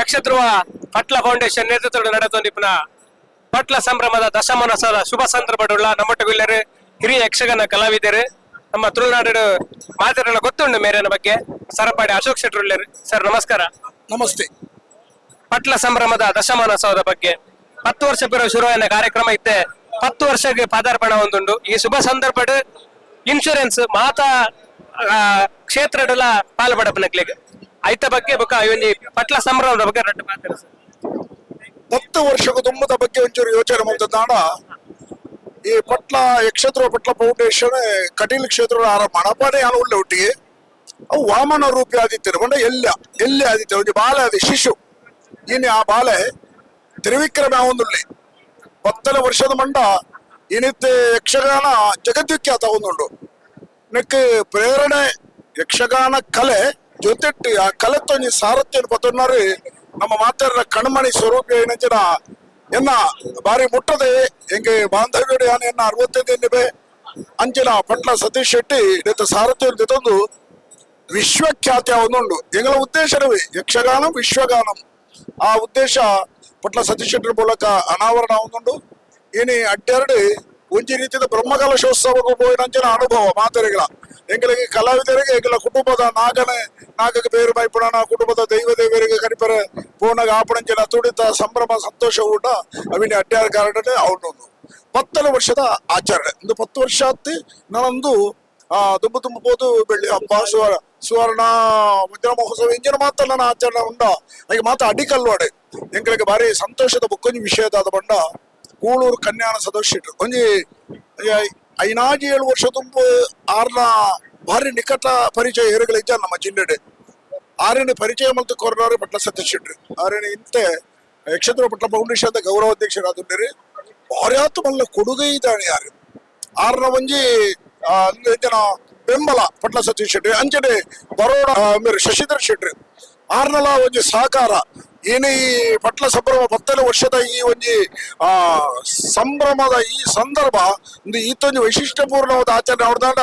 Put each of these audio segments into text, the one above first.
ಯಕ್ಷಧ್ರುವ ಪಟ್ಲ foundation ನೇತೃತ್ವದಲ್ಲಿ ನಡೆದೊಂದಿಪ್ಪನ ಪಟ್ಲ ಸಂಭ್ರಮದ ದಶಮಾನಸದ ಶುಭ ಸಂದರ್ಭಡುಳ್ಳ ನಮ್ಮೊಟ್ಟುಗುಲ್ಲರು ಹಿರಿಯ ಯಕ್ಷಗಾನ ಕಲಾವಿದರು. ನಮ್ಮ ತುಳುನಾಡು ಮಾತಿರಲ್ಲ ಗೊತ್ತುಂಡು ಮೇರಿನ ಬಗ್ಗೆ ಸರಪಾಡಿ ಅಶೋಕ್ ಶೆಟ್ರುಳ್ಳರು ಸರ್ ನಮಸ್ಕಾರ. ನಮಸ್ತೆ. ಪಟ್ಲ ಸಂಭ್ರಮದ ದಶಮಾನೋತ್ಸವದ ಬಗ್ಗೆ ಹತ್ತು ವರ್ಷ ಪೂರ್ವ ಶುರುವಿನ ಕಾರ್ಯಕ್ರಮ ಇತ್ತೆ ಹತ್ತು ವರ್ಷಕ್ಕೆ ಪಾದಾರ್ಪಣ ಒಂದುಂಡು ಈ ಶುಭ ಸಂದರ್ಭ ಇನ್ಶೂರೆನ್ಸ್ ಮಾತಾ ಕ್ಷೇತ್ರ ಪಾಲ್ಪಡಪ್ಪನಕ್ಲಿಗೆ ಪಾಲ್ಪಡಪನಕ್ಲಿಗೆ ಐತ ಬಗ್ಗೆ ಬೊಕ ಒಂಜಿ ಪಟ್ಲ ಸಂಭ್ರಮದ ಬಗ್ಗೆ ರಟ್ಟು ಮಾತಾಡ ಹತ್ತು ವರ್ಷಕ್ಕೆ ತುಂಬದ ಬಗ್ಗೆ ಒಂಚೂರು ಯೋಚನೆ ಮಾಡ್ತದಾಣ ಈ ಪಟ್ಲ, ಯಕ್ಷತ್ರ ಪಟ್ಲ ಫೌಂಡೇಶನ್ ಕಟೀಲ್ ಕ್ಷೇತ್ರ ಮಣಪಾಡೆ ಯಾವ ಉಳ್ಳೆ ಒಟ್ಟಿಗೆ? ಅವು ವಾಮನ ರೂಪಿ ಆದಿತ್ಯರು ಬಂಡ ಎಲ್ಲ ಎಲ್ಲಿ ಆದಿತ್ಯ ಒಂದು ಬಾಲೆ ಅದೇ ಶಿಶು. ಇನ್ನು ಆ ಬಾಲೆ ತ್ರಿವಿಕ್ರಮ ಒಂದುಳ್ಳಿ ಹತ್ತನೇ ವರ್ಷದ ಮಂಡ ಇನಿತ್ತೆ ಯಕ್ಷಗಾನ ಜಗದ್ವಿಖ್ಯಾತ ಒಂದುಂಡು ನೆಕ್ ಪ್ರೇರಣೆ, ಯಕ್ಷಗಾನ ಕಲೆ ಜೊತೆಟ್ಟು ಆ ಕಲೆ ತೊಂಜಿ ಸಾರಥ್ಯನ ಪತ್ತೊನ್ನಾರು ನಮ್ಮ ಮಾತಾಡಿದ ಕಣ್ಮಣಿ ಸ್ವರೂಪ ಏನಂಚಿನ ಎನ್ನ ಬಾರಿ ಮುಟ್ಟದೆ ಎಂಗೆ ಬಾಂಧವ್ಯಡು ಆನೆ ಎನ್ನ ಅರವತ್ತೈದು ಎನ್ನಿವೆ ಪಟ್ಲ ಸತೀಶ್ ಶೆಟ್ಟಿ ಇದಕ್ಕೆ ಸಾರಥ್ಯ ಜೊತೊಂದು ವಿಶ್ವಖ್ಯಾತಿ ಒಂದುಂಡು ಎಂಗಳ ಉದ್ದೇಶವೇ ಯಕ್ಷಗಾನ, ವಿಶ್ವಗಾನಂ. ಆ ಉದ್ದೇಶ ಪಟ್ಲ ಸತೀಶ್ ಶೆಟ್ಟಿ ಮೂಲಕ ಅನಾವರಣ ಒಂದುಂಡು ಇನಿ ಅಡ್ಡೆರಡು ಒಂಜಿ ರೀತಿಯ ಬ್ರಹ್ಮಕಲಶೋತ್ಸವಕ್ಕೂ ಪೋಯಿನಂಚಿನ ಅನುಭವ ಮಾತರಿಗಳ ಎಂಗಳಿಗೆ ಕಲಾವಿದರಿಗೆ ಎಂಗಳ ಕುಟುಂಬದ ನಾಗನೆ, ನಾಗಕ್ಕೆ ಬೇರು ಬೈಪುಣನ ಕುಟುಂಬದ ದೈವ ದೇವರಿಗೆ ಕರಿಪರೆ ಪೂರ್ಣಗ ಆಪಣಂಚಿನ ತುಡಿತ ಸಂಭ್ರಮ, ಸಂತೋಷ, ಊಟ, ಅವಿನ ಅಡ್ಡಾರ ಕಾರಣನೇ ಅವನೊಂದು ಪತ್ತನೇ ವರ್ಷದ ಆಚರಣೆ. ಇಂದು ಪತ್ತು ವರ್ಷ ಆತಿ ನಾನೊಂದು ಆ, ದುಂಬು ತುಂಬ ಬೋದು ಬೆಳ್ಳಿ ಹಬ್ಬ, ಸುವರ್ಣ ಸುವರ್ಣ, ಮುದ್ರ ಮಹೋತ್ಸವ ಇಂಜಿನ ಮಾತ್ರ ನನ್ನ ಆಚರಣೆ ಉಂಡ ಹಾಗೆ ಮಾತ್ರ ಅಡಿಕಲ್ವಾಡೆ. ಎಂಗಳಿಗೆ ಬಾರಿ ಸಂತೋಷದ ಬುಕ್ಕೊಂಜಿ ವಿಷಯದಾದ ಬಂಡ ಕೂಳೂರು ಕನ್ಯಾಣ ಸದಸ್ಯರು. ಒಂಜಿ ಐನಾಜಿ ಏಳು ವರ್ಷ ತುಂಬ ಆರ್ನ ಭಾರಿ ನಿಕಟ ಪರಿಚಯ ಹೇರುಗಳಿದ್ದ ನಮ್ಮ ಜಿಲ್ಲೆಡೆ. ಆರನೇ ಪರಿಚಯ ಮತ್ತು ಕೊರನವರು ಪಟ್ಲ ಸದಸ್ಯರು. ಆರನೇ ಇಂತೆ ಯಕ್ಷತ್ರ ಪಟ್ಲ ಫೌಂಡೇಶನ್ ಗೌರವ ಅಧ್ಯಕ್ಷರಾದಿದ್ದಾರೆ ಭಾರಿ ಆತು ಮಲ್ಲ ಕೊಡುಗೆ ಇದ್ದಾನೆ ಯಾರು ಆರ್ನ ಒಂಜಿ ಜನ ಬೆಂಬಲ ಪಟ್ಲ ಸತೀಶ್ ಶೆಟ್ಟಿ ಅಂಚನೆ ಬರೋಡ ಶಶಿಧರ್ ಶೆಟ್ಟಿ ಆರ್ನಲ ಒಂಜಿ ಸಹಕಾರ. ಏನೇ ಈ ಪಟ್ಲ ಸಂಭ್ರಮ ಹತ್ತನೇ ವರ್ಷದ ಈ ಒಂಜಿ ಆ, ಸಂಭ್ರಮದ ಈ ಸಂದರ್ಭ, ಒಂದು ಈತೊಂದು ವೈಶಿಷ್ಟ್ಯಪೂರ್ಣವಾದ ಆಚರಣೆ ಅವ್ರದಾಂಡ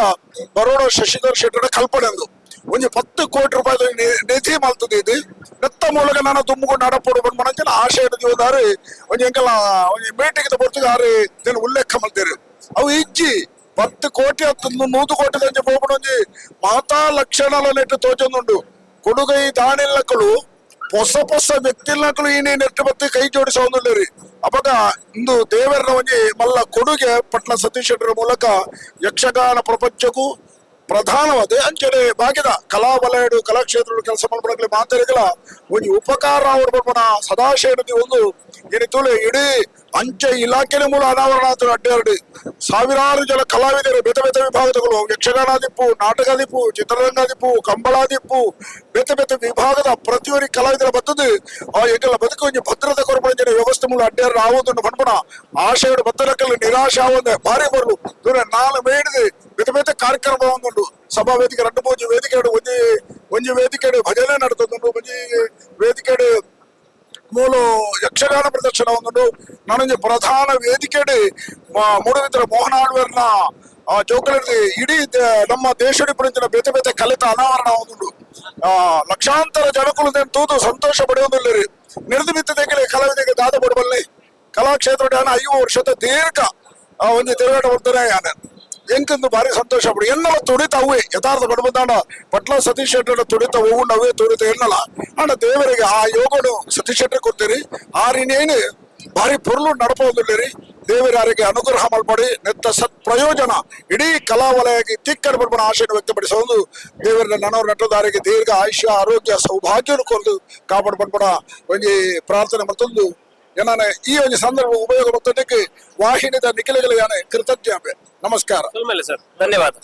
ಬರೋಡ ಶಶಿಧರ್ ಶೆಟ್ಟರ ಕಲ್ಪನೆ ಅಂದು. ಒಂಜಿ ಪತ್ತು ಕೋಟಿ ರೂಪಾಯಿ ನಿಧಿ ಮಾಲ್ತದೆ ಇದು. ನೆತ್ತ ಮೂಲಕ ನಾನು ತುಂಬಿಕೊಂಡು ಅಡಪೋಡು ಬಂದ್ ಮಾಡಂಚಲ ಆಶೆ ಹಿಡಿದು ಹೋದಾರು ಒಂಜಿ ಎಂಕಲ ಒಂಜಿ ಮೀಟಿಂಗ್ ಬರ್ತಿಗೆ ಆರು ಇದನ್ನು ಉಲ್ಲೇಖ ಮಾಡ್ತೀರಿ ಅವು ಇಜ್ಜಿ ಹತ್ತು ನೂತು ಕೋಟಿ ದಂಚೆ ಹೋಗ್ಬಿಡು ಒಂಜಿ ಮಾತಾ ಲಕ್ಷಣ ನೆಟ್ಟು ತೋಚೊಂದುಂಡು ಕೊಡುಗೈ ದಾಣಿಲ್ಲಕ್ಕಳು ಹೊಸ ಹೊಸ ವ್ಯಕ್ತಿ ಈ ನೆಟ್ಟು ಬತ್ತಿ ಕೈ ಜೋಡಿಸೋದಿಲ್ಲರಿ ಅವಾಗ ಇಂದು ದೇವರನ ಮಲ್ಲ ಕೊಡುಗೆ ಪಟ್ನಾ ಸತೀಶ್ ಶೆಟ್ಟರ ಮೂಲಕ ಯಕ್ಷಗಾನ ಪ್ರಪಂಚಕ್ಕೂ ಪ್ರಧಾನವಾದ ಅಂಚನೆ ಬಾಗಿದ ಕಲಾ ವಲಯಡು ಕಲಾಕ್ಷೇತ್ರಗಳು ಕೆಲಸ ಮಾಡ್ಬಿಡಕ್ಲೆ ಮಾತಾಡಿಗಳ ಒಂದು ಉಪಕಾರ ಅವ್ರ ಬರ್ಬನ ಸದಾಶಯನದಿ ಒಂದು ಏನಿತ್ತು ಇಡೀ ಅಂಚೆ ಇಲಾಖೆನ ಮೂಲ ಅನಾವರಣ ಆತು ಅಡ್ಡೆರಡು ಸಾವಿರಾರು ಜನ ಕಲಾವಿದರು, ಬೇತೆ ಬೇತೆ ವಿಭಾಗದಗಳು. ಯಕ್ಷಗಾನ ದಿಪ್ಪು ನಾಟಕ ದಿಪ್ಪು ಚಿತ್ರರಂಗ ದಿಪ್ಪು ಕಂಬಳ ದಿಪ್ಪು ಬೇತೆ ಬೇತೆ ವಿಭಾಗದ ಪ್ರತಿಯೊಂದು ಕಲಾವಿದರ ಬದ್ದದು. ಆ ಎಂಗೆಲ್ಲ ಬದುಕು ಒಂಜಿ ಭದ್ರತೆ ಕೊರಪಡಿಂಚಿನ ವ್ಯವಸ್ಥೆ ಮೂಲ ಅಡ್ಡೆರ ಆವೊಂದು ಪಂಪಣ ಆಶಯ ಬತ್ತಲಕ್ಕಲ್ಲಿ ನಿರಾಶೆ ಆವೊಂದೆ ಭಾರಿ ಬರ್ಲು. ದೂರ ಮೇಡಿದು ಬೇತೆ ಬೇತೆ ಕಾರ್ಯಕ್ರಮ ಒಂದುಂಡು ಸಭಾ ವೇದಿಕೆ రెండు ಮೂಜಿ ವೇದಿಕೆ ಒಂಜಿ ಒಂಜಿ ವೇದಿಕೆ ಭಜನೆ ನಡ್ತೊಂದುಂಡು ಒಂಜಿ ವೇದಿಕೆ ಮೂಲು ಯಕ್ಷಗಾನ ಪ್ರದರ್ಶನ ಒಂದುಂಡು ನನಗೆ ಪ್ರಧಾನ ವೇದಿಕೆಡು ಮೂಡವಿದ್ರ ಮೋಹನ ಆಳ್ವರ್ನ ಜೋಕಲಿ ಇಡೀ ನಮ್ಮ ದೇಶದ ಪುರಿಂಚಿನ ಬೇತೆ ಬೇತೆ ಕಲಿತ ಅನಾವರಣ ಒಂದುಂಡು ಲಕ್ಷಾಂತರ ಜನಕುಲು ತೂತು ಸಂತೋಷ ಪಡೆಯುವುದಿಲ್ಲರಿ. ನಿರ್ದು ಬಿತ್ತದೆಗೆ ಕಲಾವಿದೆಗೆ ದಾದ ಪಡಬಲ್ಲಿ ಕಲಾಕ್ಷೇತ್ರ ಐದು ವರ್ಷದ ದೀರ್ಘ ಒಂದು ತಿರುಗಾಟ ಬರ್ತಾರೆ ಯಾನ ಎಂಕಂದು ಭಾರಿ ಸಂತೋಷ ಪಡಿ ಎನ್ನಲ ತುಡಿತ ಅವೇ ಯಥಾರ್ಥ ಬಡಬಂದಾಣ ಪಟ್ಲ ಸತೀಶ್ ಶೆಟ್ಟರ ತುಡಿತ ಹೋಗುಂಡು ಅವೇ ತುಡಿತ ಎನ್ನಲ. ಅಣ್ಣ, ದೇವರಿಗೆ ಆ ಯೋಗನು ಸತೀಶ್ ಶೆಟ್ಟರ್ ಕೊಡ್ತೀರಿ. ಆ ರೀನೇನು ಭಾರಿ ಪೊರ್ಲು ದೇವರ ಯಾರಿಗೆ ಅನುಗ್ರಹ ಮಾಡ್ಪಡಿ ನೆತ್ತ ಸತ್ ಪ್ರಯೋಜನ. ಇಡೀ ಕಲಾ ವಲಯಕ್ಕೆ ತಿಕ್ಕಡ ಬರ್ಬನ ಆಶೆಯನ್ನು ವ್ಯಕ್ತಪಡಿಸೋದು ದೇವರ ನನ್ನವರು ನಟದಾರಿಗೆ ದೀರ್ಘ ಆಯುಷ್ಯ, ಆರೋಗ್ಯ, ಸೌಭಾಗ್ಯವನ್ನು ಕೊಂದು ಕಾಪಾಡು ಬರ್ಬಣ ಒಂದು ಪ್ರಾರ್ಥನೆ ಮತ್ತೊಂದು. ಏನಾನೆ, ಈ ಒಂದು ಸಂದರ್ಭ ಉಪಯೋಗ ಮತ್ತೊಂದಕ್ಕೆ ವಾಹಿನಿದ ನಿಖಿಲಗಳಿಗೆ ಕೃತಜ್ಞ ನಮಸ್ಕಾರ. ಸರ್. ಧನ್ಯವಾದ.